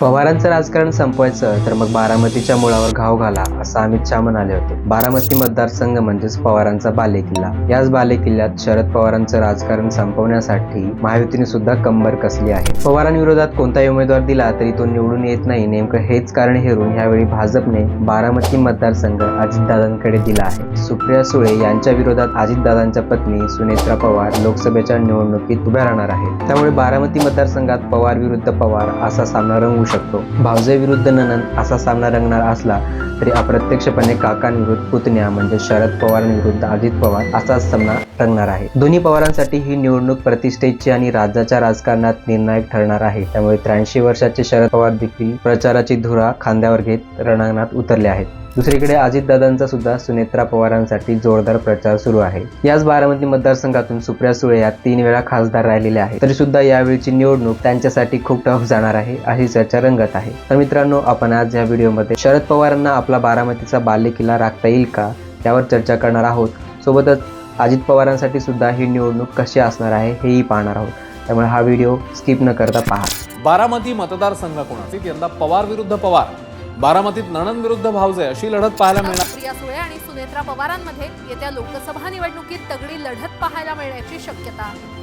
पवारांचं राजकारण संपवायचं तर मग बारामतीच्या मुळावर घाव घाला असं अमित शहा म्हणाले होते. बारामती मतदारसंघ म्हणजेच पवारांचा बालेकिल्ला. याच बालेकिल्ल्यात शरद पवारांचं राजकारण संपवण्यासाठी महायुतीने सुद्धा कंबर कसली आहे. पवारांविरोधात कोणताही उमेदवार दिला तरी तो निवडून येत नाही. नेमकं हेच कारण हेरून यावेळी भाजपने बारामती मतदारसंघ अजितदादांकडे दिला आहे. सुप्रिया सुळे यांच्या विरोधात अजितदादांच्या पत्नी सुनेत्रा पवार लोकसभेच्या निवडणुकीत उभ्या राहणार आहेत. त्यामुळे बारामती मतदारसंघात पवार विरुद्ध पवार असा सामना रंगू शकतो. भावजे विरुद्ध ननंद असा सामना रंगणार असला तरी अप्रत्यक्षपणे काकांविरुद्ध पुतण्या म्हणजे शरद पवारांविरुद्ध अजित पवार असा सामना रंगणार आहे. दोन्ही पवारांसाठी ही निवडणूक प्रतिष्ठेची आणि राज्याच्या राजकारणात निर्णायक ठरणार आहे. त्यामुळे त्र्याऐंशी वर्षाचे शरद पवार देखील प्रचाराची धुरा खांद्यावर घेत रणांगणात उतरले आहेत. दुसरीकडे अजितदादांचा सुद्धा सुनेत्रा पवारांसाठी जोरदार प्रचार सुरू आहे. याच बारामती मतदारसंघातून सुप्रिया सुळे या तीन वेळा खासदार राहिलेल्या आहेत. तरी सुद्धा यावेळीची निवडणूक त्यांच्यासाठी खूप टफ जाणार आहे अशी चर्चा रंगत आहे. तर मित्रांनो आपण आज या व्हिडिओमध्ये शरद पवारांना आपला बारामतीचा बालेकिल्ला राखता येईल का त्यावर चर्चा करणार आहोत. सोबतच अजित पवारांसाठी सुद्धा ही निवडणूक कशी असणार आहे हेही पाहणार आहोत. त्यामुळे हा व्हिडिओ स्किप न करता पहा. बारामती मतदारसंघ कोणाचे यंदा पवार विरुद्ध पवार बारामतीत नणंद विरुद्ध भावजे अशी लढत पाहायला मिळणार. प्रिया सुळे आणि सुनेत्रा पवारांमध्ये येत्या लोकसभा निवडणुकीत तगडी लढत पाहायला मिळण्याची शक्यता आहे.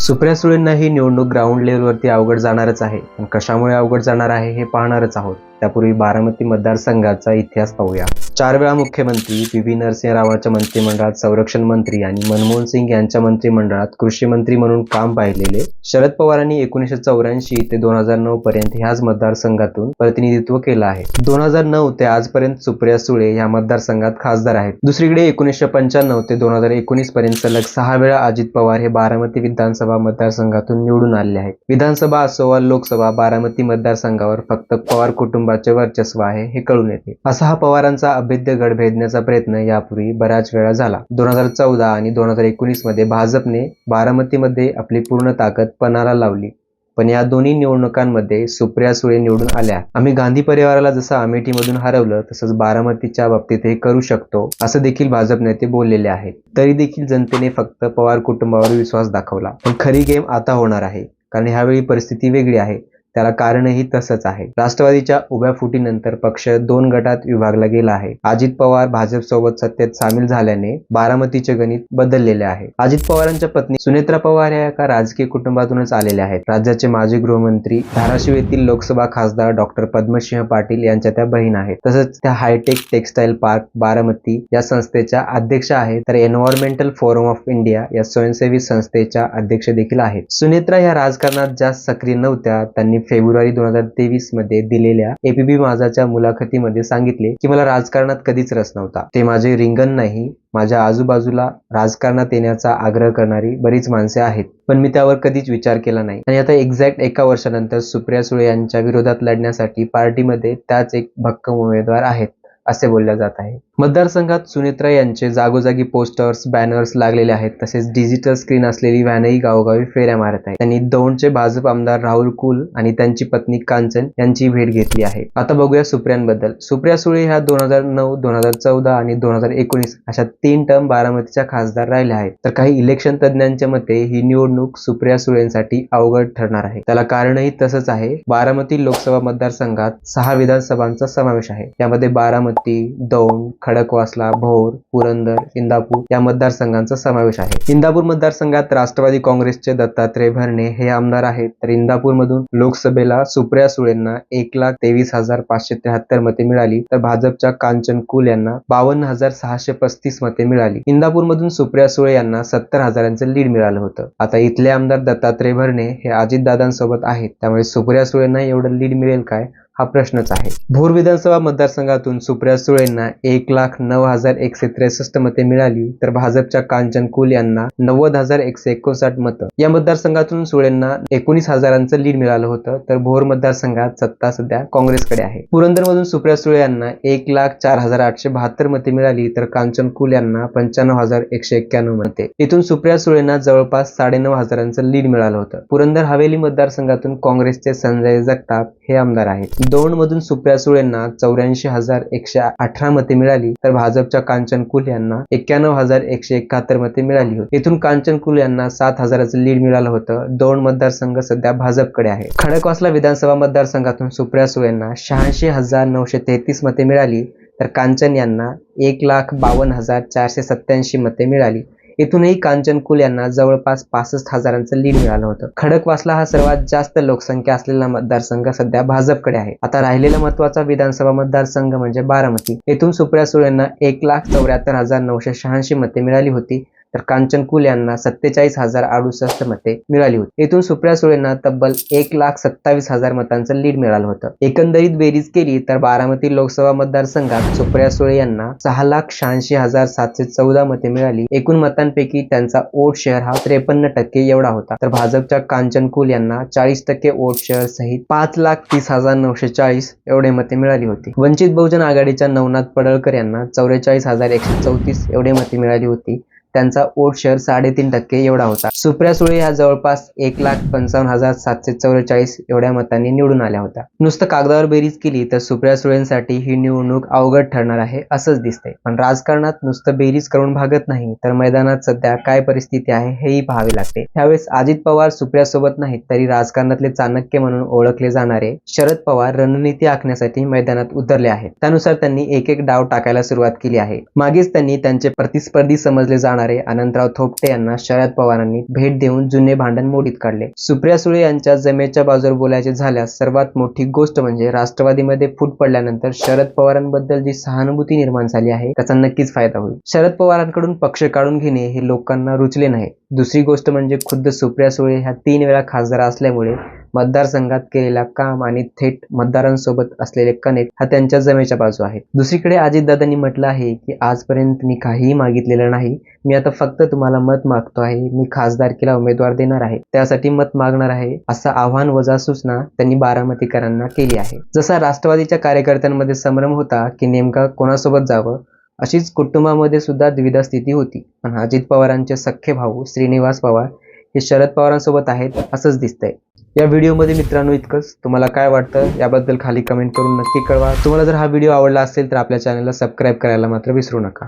सुप्रिया सुळेंना ही निवडणूक ग्राउंड लेवलवरती अवघड जाणारच आहे. पण कशामुळे अवघड जाणार आहे हे पाहणारच आहोत. त्यापूर्वी बारामती मतदारसंघाचा इतिहास पाहूया. चार वेळा मुख्यमंत्री पी व्ही नरसिंहरावांच्या मंत्रिमंडळात संरक्षण मंत्री आणि मनमोहन सिंग यांच्या मंत्रिमंडळात कृषी मंत्री म्हणून काम पाहिलेले शरद पवारांनी एकोणीसशे चौऱ्याऐंशी ते दोन हजार नऊ पर्यंत ह्याच मतदारसंघातून प्रतिनिधित्व केलं आहे. दोन हजार नऊ ते आजपर्यंत सुप्रिया सुळे या मतदारसंघात खासदार आहेत. दुसरीकडे एकोणीसशे पंच्याण्णव ते दोन हजार एकोणीस पर्यंत सलग सहा वेळा अजित पवार हे बारामती विधानसभा मतदारसंघातून निवडून आले आहेत. विधानसभा असो वा लोकसभा बारामती मतदारसंघावर फक्त पवार कुटुंब कुटुंबाचे वर्चस्व आहे हे कळून येते. असा हा पवारांचा अभेद्य गड भेदण्याचा प्रयत्न यापूर्वी बऱ्याच वेळा झाला. दोन हजार चौदा आणि दोन हजार एकोणीसमध्ये भाजपने बारामतीमध्ये आपली पूर्ण ताकद पणाला लावली. पण या दोन्ही निवडणुकांमध्ये सुप्रिया सुळे निवडून आल्या. आम्ही गांधी परिवाराला जसं अमेठीमधून हरवलं तसंच बारामतीच्या बाबतीतही करू शकतो असं देखील भाजप नेते बोललेले आहेत. तरी देखील जनतेने फक्त पवार कुटुंबावर विश्वास दाखवला. पण खरी गेम आता होणार आहे कारण ह्यावेळी परिस्थिती वेगळी आहे. त्याला कारणही तसंच आहे. राष्ट्रवादीच्या उभ्या फुटीनंतर पक्ष दोन गटात विभागला गेला आहे. अजित पवार भाजप सोबत सत्तेत सामील झाल्याने बारामतीचे गणित बदललेले आहे. अजित पवारांच्या पत्नी सुनेत्रा पवार या एका राजकीय कुटुंबातूनच आलेल्या आहेत. राज्याचे माजी गृहमंत्री धाराशिव येथील लोकसभा खासदार डॉक्टर पद्मसिंह पाटील यांच्या त्या बहीण आहेत. तसंच त्या हायटेक टेक्सटाईल पार्क बारामती या संस्थेच्या अध्यक्ष आहेत. तर एन्व्हायरमेंटल फोरम ऑफ इंडिया या स्वयंसेवी संस्थेच्या अध्यक्ष देखील आहेत. सुनेत्रा या राजकारणात जास्त सक्रिय नव्हत्या त्यांनी फेब्रुवारी दोन हजार तेवीसमध्ये दिलेल्या एपीबी माझाच्या मुलाखतीमध्ये सांगितले की मला राजकारणात कधीच रस नव्हता. ते माझे रिंगण नाही माझ्या आजूबाजूला राजकारणात येण्याचा आग्रह करणारी बरीच माणसे आहेत पण मी त्यावर कधीच विचार केला नाही. आणि आता एक्झॅक्ट एका वर्षानंतर सुप्रिया सुळे यांच्या विरोधात लढण्यासाठी पार्टीमध्ये त्याच एक भक्कम उमेदवार आहेत असे बोलले जात आहे. मतदारसंघात सुनेत्रा यांचे जागोजागी पोस्टर्स बॅनर्स लागलेले आहेत. तसेच डिजिटल स्क्रीन असलेली व्हॅनही गावोगावी फेऱ्या मारत आहे त्यांनी दौंडचे भाजप आमदार राहुल कुल आणि त्यांची पत्नी कांचन यांची भेट घेतली आहे. आता बघूया सुप्रियांबद्दल. सुप्रिया सुळे ह्या दोन हजार नऊ दोन हजार चौदा आणि दोन हजार एकोणीस अशा तीन टर्म बारामतीच्या खासदार राहिल्या आहेत. तर काही इलेक्शन तज्ज्ञांच्या मते ही निवडणूक सुप्रिया सुळेंसाठी अवघड ठरणार आहे. त्याला कारणही तसंच आहे. बारामती लोकसभा मतदारसंघात सहा विधानसभांचा समावेश आहे. यामध्ये बारामती दौंड खडकवासला भोर पुरंदर इंदापूर या मतदारसंघांचा समावेश आहे. इंदापूर मतदारसंघात राष्ट्रवादी काँग्रेसचे दत्तात्रय भरणे हे आमदार आहेत. तर इंदापूरमधून लोकसभेला सुप्रिया सुळेंना एक लाख तेवीस हजार पाचशे त्र्याहत्तर मते मिळाली. तर भाजपच्या कांचन कुल यांना बावन्न हजार सहाशे पस्तीस मते मिळाली. इंदापूरमधून सुप्रिया सुळे यांना सत्तर हजारांचं लीड मिळालं होतं. आता इथले आमदार दत्तात्रय भरणे हे अजितदादांसोबत आहेत. त्यामुळे सुप्रिया सुळेंना एवढं लीड मिळेल काय? हा प्रश्नच आहे. भोर विधानसभा मतदारसंघातून सुप्रिया सुळेंना एक लाख नऊ हजार एकशे त्रेसष्ट मते मिळाली तर भाजपच्या कांचन कुल यांना नव्वद हजार एकशे एकोणसाठ मतं. या मतदारसंघातून सुळेंना एकोणीस हजारांचं लीड मिळालं होतं तर भोर मतदारसंघात सत्ता सध्या काँग्रेसकडे आहे. पुरंदरमधून सुप्रिया सुळे यांना एक लाख चार हजार आठशे बहात्तर मते मिळाली तर कांचन कुल यांना पंच्याण्णव हजार एकशे एक्क्याण्णव मते. इथून सुप्रिया सुळेंना जवळपास साडेनऊ हजारांचं लीड मिळालं होतं. पुरंदर हवेली मतदारसंघातून काँग्रेसचे संजय जगताप हे आमदार आहेत. दोन मधून सुप्रिया सुळेंना चौऱ्याऐंशी हजार एकशे अठरा मते मिळाली तर भाजपच्या कांचन कुल यांना एक्क्याण्णव हजार एकशे एकाहत्तर मते मिळाली होती. इथून कांचन कुल यांना सात हजाराचं लीड मिळालं होतं. दौंड मतदारसंघ सध्या भाजपकडे आहे खडकवासला विधानसभा मतदारसंघातून सुप्रिया सुळेंना यांना शहाऐंशी हजार नऊशे तेहतीस मते मिळाली तर कांचन यांना एक लाख बावन्न हजार चारशे सत्याऐंशी मते मिळाली. येथूनही कांचन कुल यांना जवळपास पासष्ट हजारांचं लीड मिळालं होतं. खडकवासला हा सर्वात जास्त लोकसंख्या असलेला मतदारसंघ सध्या भाजपकडे आहे. आता राहिलेला महत्त्वाचा विधानसभा मतदारसंघ म्हणजे बारामती. येथून सुप्रिया सुळेंना यांना एक लाख चौऱ्याहत्तर हजार नऊशे शहाऐंशी मते मिळाली होती. तर कांचन कुल यांना सत्तेचाळीस हजार अडुसष्ट मते मिळाली होती. येथून सुप्रिया सुळेंना तब्बल एक लाख सत्तावीस हजार मतांचं लीड मिळालं होतं. एकंदरीत बेरीज केली तर बारामती लोकसभा मतदारसंघात सुप्रिया सुळे यांना सहा लाख शहाऐंशी हजार सातशे चौदा मते मिळाली. एकूण मतांपैकी त्यांचा ओट शेअर हा त्रेपन्न टक्के एवढा होता. तर भाजपच्या कांचन कुल यांना चाळीस टक्के ओट शेअर सहित पाच लाख तीस हजार नऊशे चाळीस एवढे मते मिळाली होती. वंचित बहुजन आघाडीच्या नवनाथ पडळकर यांना चौवेचाळीस हजार एकशे चौतीस एवढे मते मिळाली होती. त्यांचा वोट शेअर साडेतीन टक्के एवढा होता. सुप्रिया सुळे ह्या जवळपास एक लाख पंचावन्न हजार सातशे चौवेचाळीस एवढ्या मतांनी निवडून आल्या होत्या. नुसतं कागदावर बेरीज केली तर सुप्रिया सुळेंसाठी ही निवडणूक अवघड ठरणार आहे असंच दिसतंय. पण राजकारणात नुसतं बेरीज करून भागत नाही तर मैदानात सध्या काय परिस्थिती आहे हेही पाहावे लागते. त्यावेळेस अजित पवार सुप्रिया सोबत नाहीत तरी राजकारणातले चाणक्य म्हणून ओळखले जाणारे शरद पवार रणनीती आखण्यासाठी मैदानात उतरले आहेत. त्यानुसार त्यांनी एक एक डाव टाकायला सुरुवात केली आहे. मागेच त्यांनी त्यांचे प्रतिस्पर्धी समजले जाणार अनंतराव थोपटे यांना शरद पवारांनी भेट देऊन जुने भांडण मोडीत काढले. सुप्रिया सुळे यांच्या जमेच्या बाजूवर बोलायचे झाल्यास सर्वात मोठी गोष्ट म्हणजे राष्ट्रवादीमध्ये फूट पडल्यानंतर शरद पवारांबद्दल जी सहानुभूती निर्माण झाली आहे त्याचा नक्कीच फायदा होईल. शरद पवारांकडून पक्ष काढून घेणे हे लोकांना रुचले नाही. दुसरी गोष्ट म्हणजे खुद्द सुप्रिया सुळे ह्या तीन वेळा खासदार असल्यामुळे मतदारसंघात केलेला काम आणि थेट मतदारांसोबत असलेले कनेक्ट हा त्यांच्या जमेच्या बाजू आहे. दुसरीकडे अजितदादांनी म्हटलं आहे की आजपर्यंत मी काहीही मागितलेलं नाही. मी आता फक्त तुम्हाला मत मागतो आहे. मी खासदारकीला उमेदवार देणार आहे. त्यासाठी मत मागणार आहे असं आव्हान वजा सूचना त्यांनी बारामतीकरांना केली आहे. जसा राष्ट्रवादीच्या कार्यकर्त्यांमध्ये संभ्रम होता की नेमका कोणासोबत जावं अशीच कुटुंबामध्ये सुद्धा द्विधा स्थिती होती. पण अजित पवारांचे सख्खे भाऊ श्रीनिवास पवार हे शरद पवारांसोबत आहेत असंच दिसतंय. या व्हिडिओमध्ये मित्रांनो इतकंच. तुम्हाला काय वाटतं याबद्दल खाली कमेंट करून नक्की कळवा. तुम्हाला जर हा व्हिडिओ आवडला असेल तर आपल्या चॅनलला सबस्क्राईब करायला मात्र विसरू नका.